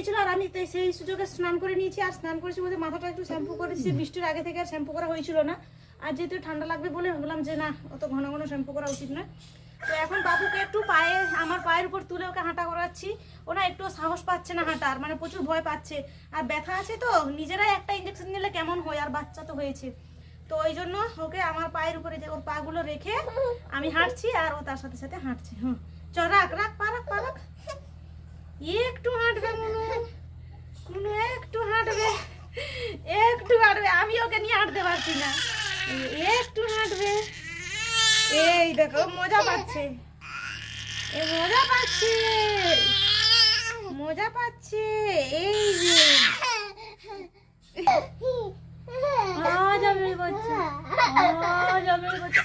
তাই সেই সুযোগে স্নান করে নিয়েছি আর স্নান করেছি বলতে মাথাটা একটু শ্যাম্পু করেছি বৃষ্টির আগে থেকে আর শ্যাম্পু করা হয়েছিল না। আর যেহেতু ঠান্ডা লাগবে বলে ভাবলাম যে না অত ঘন ঘন শ্যাম্পু করা উচিত না তো এখন বাবুকে একটু পায়ে আমার পায়ের উপর তুলে ওকে হাঁটা করাচ্ছি। ওরা একটু সাহস পাচ্ছে না হাঁটার মানে প্রচুর ভয় পাচ্ছে। আর ব্যথা আছে তো নিজেরাই একটা ইঞ্জেকশন নিলে কেমন হয়? আর বাচ্চা তো হয়েছে। তো ওই জন্য ওকে আমার পায়ের উপরে যে ওর পাগুলো রেখে আমি হাঁটছি আর ও তার সাথে সাথে হাঁটছে। হুম। চ রাখ রাখ পা রাখ পা রাখ। একটু হাঁটবে মনু। মনু একটু হাঁটবে। একটু হাঁটবে। আমি ওকে নিয়ে হাঁটতে পারছি না। একটু হাঁটবে। এই দেখো মজা পাচ্ছে। এ মজা পাচ্ছে। মজা পাচ্ছে। এই যে। আজ আমি বাচ্চা। আজ আমি বাচ্চা।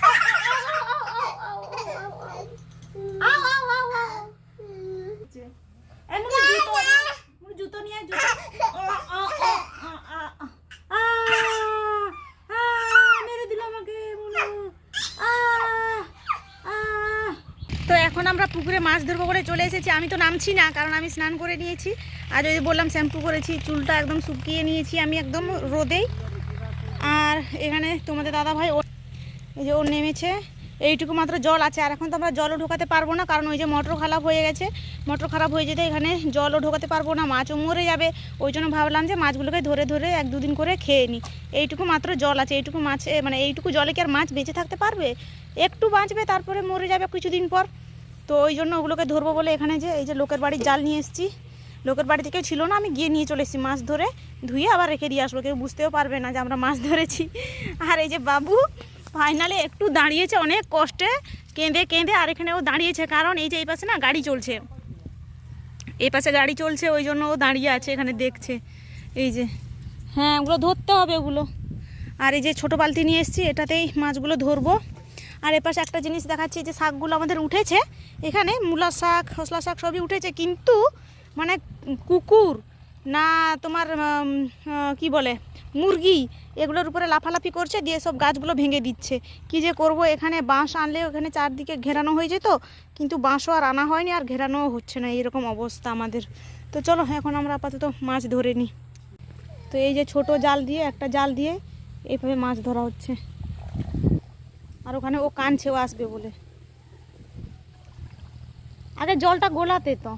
আও, আও, আও, আও। এই মুখে জুতো মুখে জুতো নিয়ে আয়, জুতো ও, ও, ও, আ, আ, আ। আ, আ, মেরে দিল আমাকে মুনু। আ, আ। তো এখন আমরা পুকুরে মাছ ধরবো করে চলে এসেছি। আমি তো নামছি না, কারণ আমি স্নান করে নিয়েছি। আর ওই বললাম, শ্যাম্পু করেছি, চুলটা একদম শুকিয়ে নিয়েছি আমি একদম রোদেই। আর এখানে তোমাদের দাদা ভাই এই যে ও নেমেছে। এইটুকু মাত্র জল আছে। আর এখন তো আমরা জলও ঢোকাতে পারব না, কারণ ওই যে মোটর খারাপ হয়ে গেছে। মোটর খারাপ হয়ে যেতে এখানে জলও ঢোকাতে পারব না, মাছও মরে যাবে। ওই জন্য ভাবলাম যে মাছগুলোকে ধরে ধরে এক দুদিন করে খেয়ে নিই। এইটুকু মাত্র জল আছে, এইটুকু মাছ মানে এইটুকু জলে কি আর মাছ বেঁচে থাকতে পারবে? একটু বাঁচবে, তারপরে মরে যাবে কিছুদিন পর। তো ওই জন্য ওগুলোকে ধরবো বলে এখানে যে এই যে লোকের বাড়ির জাল নিয়ে এসেছি। লোকের বাড়ি থেকে ছিল না, আমি গিয়ে নিয়ে চলে এসেছি মাছ ধরে। ধুয়ে আবার রেখে দিয়ে আসব, কেউ বুঝতেও পারবে না যে আমরা মাছ ধরেছি। আর এই যে বাবু ফাইনালি একটু দাঁড়িয়েছে অনেক কষ্টে, কেঁদে কেঁদে আর এখানে ও দাঁড়িয়েছে, কারণ এই যে এই পাশে না গাড়ি চলছে। এই পাশে গাড়ি চলছে, ওই জন্য ও দাঁড়িয়ে আছে, এখানে দেখছে। এই যে হ্যাঁ ওগুলো ধরতে হবে ওগুলো। আর এই যে ছোটো বালতি নিয়ে এসেছি, এটাতেই মাছগুলো ধরবো। আর এপাশে একটা জিনিস দেখাচ্ছি যে শাকগুলো আমাদের উঠেছে। এখানে মূলা শাক, খসলা শাক সবই উঠেছে, কিন্তু মানে কুকুর না তোমার কি বলে, মুরগি এগুলোর উপরে লাফালাফি করছে, দিয়ে সব গাছগুলো ভেঙে দিচ্ছে। কি যে করব, এখানে বাঁশ আনলে ওখানে চারদিকে ঘেরানো হয়ে যেত, কিন্তু বাঁশও আর আনা হয়নি আর ঘেরানোও হচ্ছে না এরকম অবস্থা আমাদের। তো চলো, এখন আমরা আপাতত মাছ ধরে নিই। তো এই যে ছোট জাল দিয়ে, একটা জাল দিয়ে এইভাবে মাছ ধরা হচ্ছে। আর ওখানে ও কানছে ও আসবে বলে। আগে জলটা গোলাতে তো।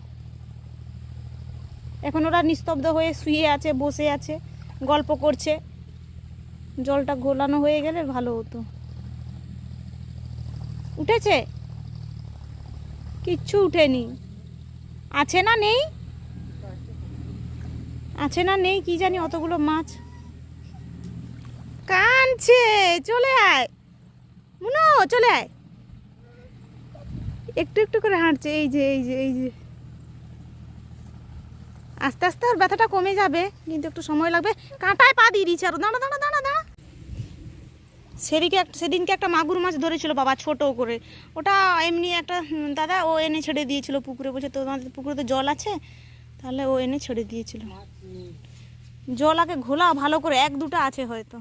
এখন ওরা নিস্তব্ধ হয়ে শুয়ে আছে, বসে আছে, গল্প করছে। জলটা গোলানো হয়ে গেলে ভালো হতো। উঠেছে? কিচ্ছু উঠেনি। আছে না নেই? আছে না নেই, কি জানি অতগুলো মাছ। কানছে চলে আয়। চলে আয়। একটু একটু করে হাঁটছে, এই যে এই যে এই যে। আস্তে আস্তে ওর ব্যথাটা কমে যাবে, কিন্তু একটু সময় লাগবে। কাঁটায় পা দিয়ে দিচ্ছে আর। দাঁড়া দাঁড়া দাঁড়া দাঁড়া। সেদিকে সেদিনকে একটা মাগুর মাছ ধরেছিল বাবা, ছোট করে। ওটা এমনি একটা দাদা, ও এনে ছেড়ে দিয়েছিল পুকুরে। বলছে তো তোমাদের পুকুরে তো জল আছে? তাহলে ও এনে ছেড়ে দিয়েছিল। জল আগে ঘোলা, ভালো করে, এক দুটো আছে হয়তো।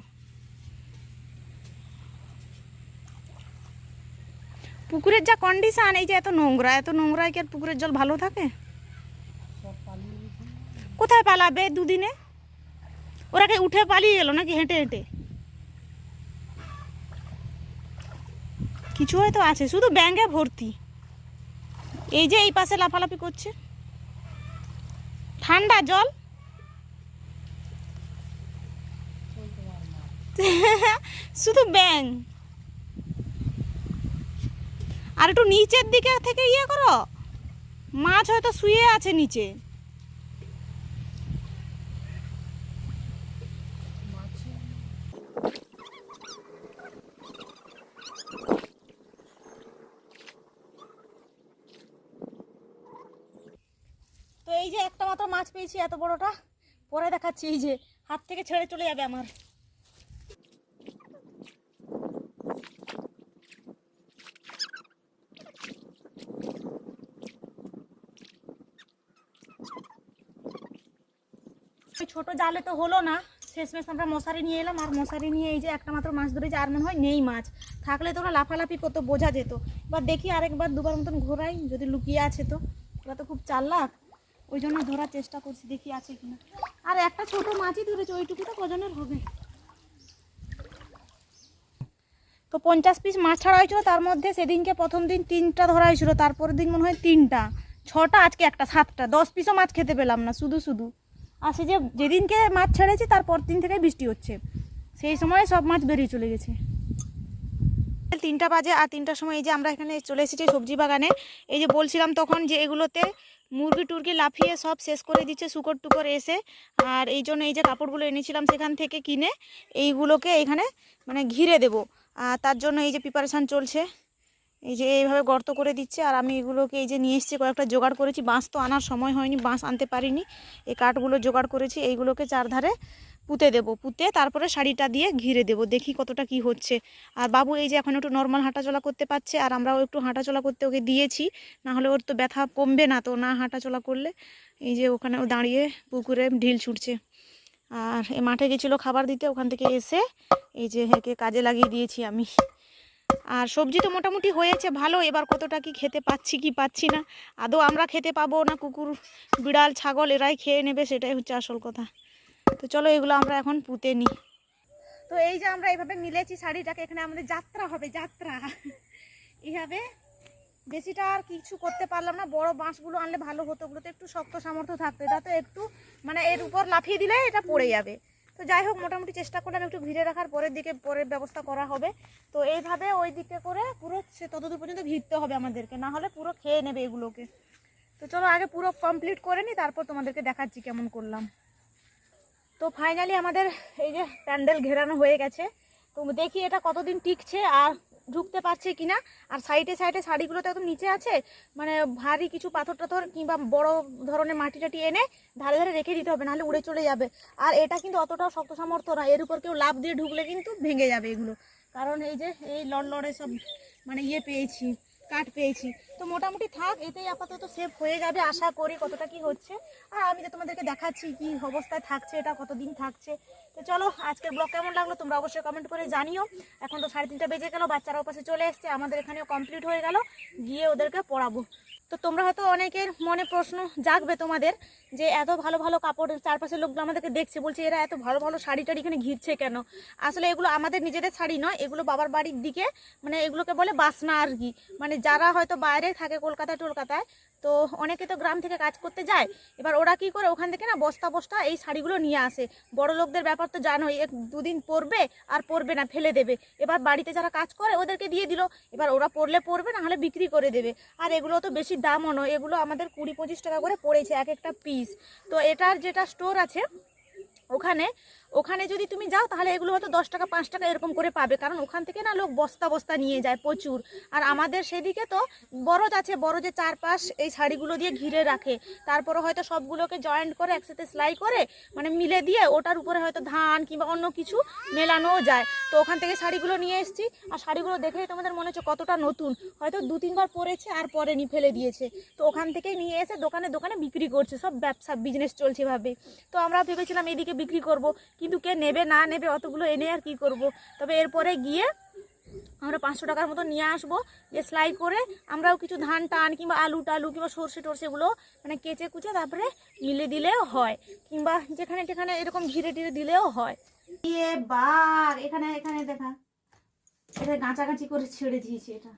পুকুরের যা কন্ডিশন এই যে এত নোংরা, এত নোংরায় কি আর পুকুরের জল ভালো থাকে? কোথায় পালাবে দুদিনে? ওরা কি উঠে পালিয়ে গেল নাকি হেঁটে হেঁটে? কিছু হয়তো আছে, শুধু ব্যাঙ্গে ভর্তি। এই যে এই পাশে লাফালাফি করছে। ঠান্ডা জল? শুধু ব্যাং আর একটু নিচের দিকে থেকে ইয়ে করো। মাছ হয়তো শুয়ে আছে নিচে। তো এই যে একটা মাত্র মাছ পেয়েছি এত বড়টা। পরে দেখাচ্ছি এই যে হাত থেকে ছেড়ে চলে যাবে আমার। ছোট জালে তো হলো না। শেষমেশ আমরা মশারি নিয়ে এলাম। আর মশারি নিয়ে এই যে একটা মাত্র মাছ ধরেছি, আর মনে হয় নেই মাছ। থাকলে তো ওরা লাফালাফি করতো, বোঝা যেত। এবার দেখি আরেকবার দুবার মতন ঘোরাই, যদি লুকিয়ে আছে তো। ওরা তো খুব চাল্লাক ওই জন্য ধরার চেষ্টা করছি, দেখি আছে কিনা আর একটা ছোট মাছই ধরেছে ওইটুকু তো কজনের হবে? তো পঞ্চাশ পিস মাছ ছাড়া হয়েছিল, তার মধ্যে সেদিনকে প্রথম দিন তিনটা ধরা হয়েছিল, তারপরের দিন মনে হয় তিনটা। ছটা, আজকে একটা সাতটা। দশ পিসও মাছ খেতে পেলাম না, শুধু শুধু। আর সে যে যেদিনকে মাছ ছেড়েছি তারপর দিন থেকে বৃষ্টি হচ্ছে। সেই সময় সব মাছ বেরিয়ে চলে গেছে। তিনটা বাজে আর তিনটার সময় এই যে আমরা এখানে চলে এসেছি সবজি বাগানে, এই যে বলছিলাম তখন যে এগুলোতে মুরগি টুরগি লাফিয়ে সব শেষ করে দিচ্ছে শুকর টুকর এসে। আর এই জন্য এই যে কাপড়গুলো এনেছিলাম সেখান থেকে কিনে, এইগুলোকে এখানে মানে ঘিরে দেব। আর তার জন্য এই যে প্রিপারেশান চলছে। এই যে এইভাবে গর্ত করে দিচ্ছে, আর আমি এগুলোকে এই যে নিয়ে এসেছি, কয়েকটা জোগাড় করেছি। বাঁশ তো আনার সময় হয়নি, বাঁশ আনতে পারিনি। এই কাঠগুলো জোগাড় করেছি, এইগুলোকে চারধারে পুঁতে দেবো। পুঁতে তারপরে শাড়িটা দিয়ে ঘিরে দেবো, দেখি কতটা কি হচ্ছে। আর বাবু এই যে এখন একটু নর্মাল হাঁটাচলা করতে পারছে, আর আমরাও একটু হাঁটাচলা করতে ওকে দিয়েছি। না হলে ওর তো ব্যথা কমবে না তো, না হাঁটাচলা করলে। এই যে ওখানে ও দাঁড়িয়ে পুকুরে ঢিল ছুটছে। আর এ মাঠে গেছিল খাবার দিতে, ওখান থেকে এসে এই যে একে কাজে লাগিয়ে দিয়েছি আমি। আর সবজি তো মোটামুটি হয়েছে, ভালো। এবার কতটা কি খেতে পাচ্ছি, কি পাচ্ছি না? আদৌ আমরা খেতে পাবো না কুকুর, বিড়াল, ছাগল, এরাই খেয়ে নেবে, সেটাই হচ্ছে আসল কথা। তো চলো এগুলো আমরা এখন পুঁতে নিই। তো এই যে আমরা এইভাবে মিলেছি শাড়িটাকে, এখানে আমাদের যাত্রা হবে, যাত্রা। এইভাবে বেশিটা আর কিছু করতে পারলাম না। বড় বাঁশগুলো আনলে ভালো হতো, ওগুলোতে একটু শক্ত সামর্থ্য থাকতো। এটা তো একটু মানে এর উপর লাফিয়ে দিলে এটা পড়ে যাবে। তো যাই হোক, মোটামুটি চেষ্টা করলাম একটু ঘিরে রাখার পরের দিকে পরের ব্যবস্থা করা হবে। তো এইভাবে ওই দিকে করে পুরো সে ততদূর পর্যন্ত ঘিরতে হবে আমাদেরকে, না হলে পুরো খেয়ে নেবে এগুলোকে। তো চলো আগে পুরো কমপ্লিট করে নিই, তারপর তোমাদেরকে দেখাচ্ছি কেমন করলাম। তো ফাইনালি আমাদের এই যে প্যান্ডেল ঘেরানো হয়ে গেছে। তো দেখি এটা কতদিন টিকছে আর ঢুকতে পারছে কিনা? আর সাইডে সাইডে শাড়িগুলো তো একদম নিচে আছে মানে ভারী কিছু পাথর টাথর কিংবা বড় ধরনের মাটি টাটি এনে ধারে ধারে রেখে দিতে হবে, নাহলে উড়ে চলে যাবে। আর এটা কিন্তু অতটাও শক্ত সামর্থ্য না এর উপর কেউ লাভ দিয়ে ঢুকলে কিন্তু ভেঙে যাবে এগুলো। কারণ এই যে, এই লড়লড়ে সব মানে ইয়ে পেয়েছি, কাঠ পেয়েছি। তো মোটামুটি থাক, এতেই আপাতত সেভ হয়ে যাবে, আশা করি কতটা কি হচ্ছে। আর আমি তো তোমাদেরকে দেখাচ্ছি কি অবস্থায় থাকছে, এটা কতদিন থাকছে তো চলো, আজকের ব্লগ কেমন লাগল তোমরা অবশ্যই কমেন্ট করে জানিও। এখন তো সাড়ে তিনটা বেজে গেল বাচ্চারাও পাশে চলে এসছে, আমাদের এখানেও কমপ্লিট হয়ে গেল, গিয়ে ওদেরকে পড়াবো। তো তোমরা হয়তো অনেকের মনে প্রশ্ন জাগবে তোমাদের, যে এত ভালো ভালো কাপড়ের চারপাশের লোকগুলো আমাদেরকে দেখছে, বলছে এরা এত ভালো ভালো শাড়ি টাড়ি এখানে ঘিরছে কেন? আসলে এগুলো আমাদের নিজেদের শাড়ি নয়, এগুলো বাবার বাড়ির দিকে মানে এগুলোকে বলে বাসনা আর কি। মানে যারা হয়তো বাইরে থাকে কলকাতায় টলকাতায় তো অনেকে তো গ্রাম থেকে কাজ করতে যায়। এবার ওরা কি করে? ওখান থেকে না বস্তা বস্তা এই শাড়িগুলো নিয়ে আসে। বড় লোকদের ব্যাপার তো জানোই, এক দুদিন পরবে আর পরবে না, ফেলে দেবে। এবার বাড়িতে যারা কাজ করে ওদেরকে দিয়ে দিল। এবার ওরা পরলে পরবে, না হলে বিক্রি করে দেবে। আর এগুলো তো বেশি দামও নয়, এগুলো আমাদের কুড়ি পঁচিশ টাকা করে পড়েছে এক একটা পিস তো এটার যেটা স্টোর আছে, ওখানে ওখানে যদি তুমি যাও, তাহলে এগুলো হয়তো দশ টাকা, পাঁচ টাকা এরকম করে পাবে। কারণ ওখান থেকে না লোক বস্তা বস্তা নিয়ে যায় প্রচুর। আর আমাদের সেদিকে তো বরজ আছে বরজে চারপাশ এই শাড়িগুলো দিয়ে ঘিরে রাখে। তারপরে হয়তো সবগুলোকে জয়েন্ট করে, একসাথে সেলাই করে মানে মিলে দিয়ে ওটার উপরে হয়তো ধান কিংবা অন্য কিছু মেলানোও যায়। তো ওখান থেকে শাড়িগুলো নিয়ে এসেছি। আর শাড়িগুলো দেখেই তোমাদের মনে হচ্ছে কতটা নতুন। হয়তো দু, তিনবার পরেছে আর পরেনি, ফেলে দিয়েছে। তো ওখান থেকেই নিয়ে এসে দোকানে দোকানে বিক্রি করছে। সব ব্যবসা বিজনেস চলছে ভাবে তো আমরা ভেবেছিলাম এদিকে বিক্রি করব। কিন্তু কে নেবে না নেবে অতগুলো এনে আর কি করব। তবে এরপরে গিয়ে আমরা পাঁচশো টাকার মতো নিয়ে আসব যে সেলাই করে আমরাও কিছু ধান টান কিংবা আলু টালু কিংবা সর্ষে টর্ষেগুলো মানে কেচে কুচে তারপরে মিলে দিলেও হয় কিংবা যেখানে যেখানে এরকম ঘিরে টিরে দিলেও হয়। দিয়ে বার, এখানে এখানে দেখা। এটা গাঁচাগাঁচি করে ছেড়ে দিয়েছি এটা।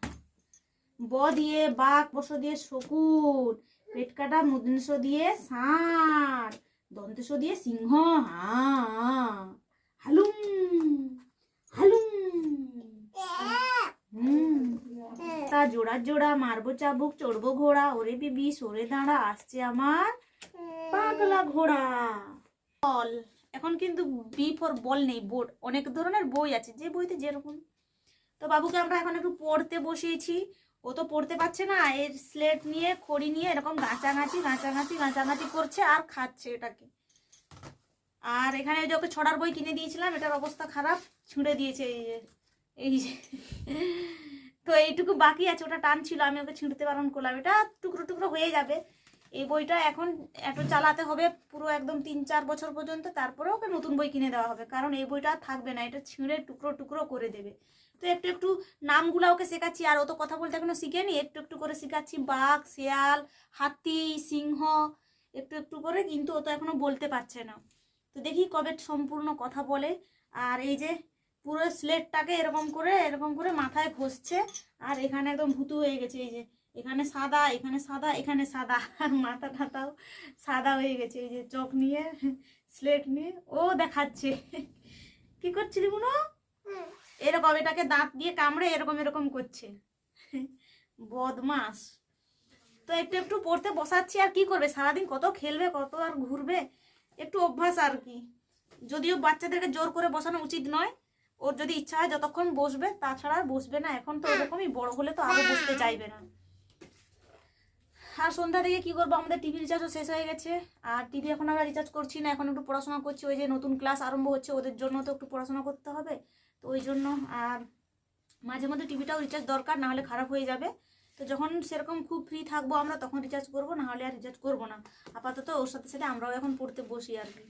ব দিয়ে বাঘ বস দিয়ে শকুন পেট কাটা দিয়ে ষাঁড়। দন্তেশ দিয়ে সিংহ, হা, হালুম হালুম। তা জোড়া জোড়া মারবো চাবুক, চড়বো ঘোড়া, ওরে বিবি, সরে দাঁড়া, আসছে আমার পাগলা ঘোড়া। বল। এখন কিন্তু বি ফর বল নেই বোর্ড অনেক ধরনের বই আছে, যে বইতে যেরকম। তো বাবুকে আমরা এখন একটু পড়তে বসিয়েছি। ও তো পড়তে পারছে না, এর স্লেট নিয়ে, খড়ি নিয়ে এরকম গাঁচাগাঁচি গাঁচাগাঁচি গাঁচাগাঁচি করছে আর খাচ্ছে এটাকে। আর এখানে ওই যে ওকে ছড়ার বই কিনে দিয়েছিলাম, এটার অবস্থা খারাপ, ছুঁড়ে দিয়েছে এই যে এই যে। তো এইটুকু বাকি আছে, ওটা টান ছিল, আমি ওকে ছিঁড়তে বারণ করলাম। এটা টুকরো টুকরো হয়ে যাবে। এই বইটা এখন একটু চালাতে হবে, পুরো একদম তিন চার বছর পর্যন্ত তারপরে ওকে নতুন বই কিনে দেওয়া হবে, কারণ এই বইটা থাকবে না, এটা ছিঁড়ে টুকরো টুকরো করে দেবে। তো একটু একটু নামগুলো ওকে শেখাচ্ছি, আর ও তো কথা বলতে এখনও শিখেনি। একটু একটু করে শেখাচ্ছি, বাঘ, শেয়াল, হাতি, সিংহ, একটু একটু করে, কিন্তু ও তো এখনও বলতে পারছে না। তো দেখি কবে সম্পূর্ণ কথা বলে। আর এই যে পুরো স্লেটটাকে এরকম করে এরকম করে মাথায় ঘষছে, আর এখানে একদম ভুতু হয়ে গেছে। এই যে এখানে সাদা এখানে সাদা এখানে সাদা, আর মাথা টাথাও সাদা হয়ে গেছে। এই যে চোখ নিয়ে, স্লেট নিয়ে ও দেখাচ্ছে। কি করছিলি মুনো? এরকম এটাকে দাঁত দিয়ে কামড়ে এরকম এরকম করছে। বদমাস। তো একটু একটু পড়তে বসাচ্ছি, আর কি করবে? সারাদিন কত খেলবে, কত আর ঘুরবে? একটু অভ্যাস আর কি। যদিও বাচ্চাদেরকে জোর করে বসানো উচিত নয়, ওর যদি ইচ্ছা হয় যতক্ষণ বসবে, তাছাড়া বসবে না। এখন তো ওরকমই বড় হলে তো আরও বসতে চাইবে না। আর সন্ধ্যা থেকে কি করব? আমাদের টিভি রিচার্জও শেষ হয়ে গেছে। আর টিভি এখন আমরা রিচার্জ করছি না, এখন একটু পড়াশোনা করছি। ওই যে নতুন ক্লাস আরম্ভ হচ্ছে, ওদের জন্য তো একটু পড়াশোনা করতে হবে। তো ওই জন্য, আর মাঝে মধ্যে টিভিটাও রিচার্জ দরকার না হলে খারাপ হয়ে যাবে। তো যখন সেরকম খুব ফ্রি থাকব আমরা, তখন রিচার্জ করব না হলে আর রিচার্জ করব না। আপাতত ওর সাথে সাথে আমরাও এখন পড়তে বসি আর কি।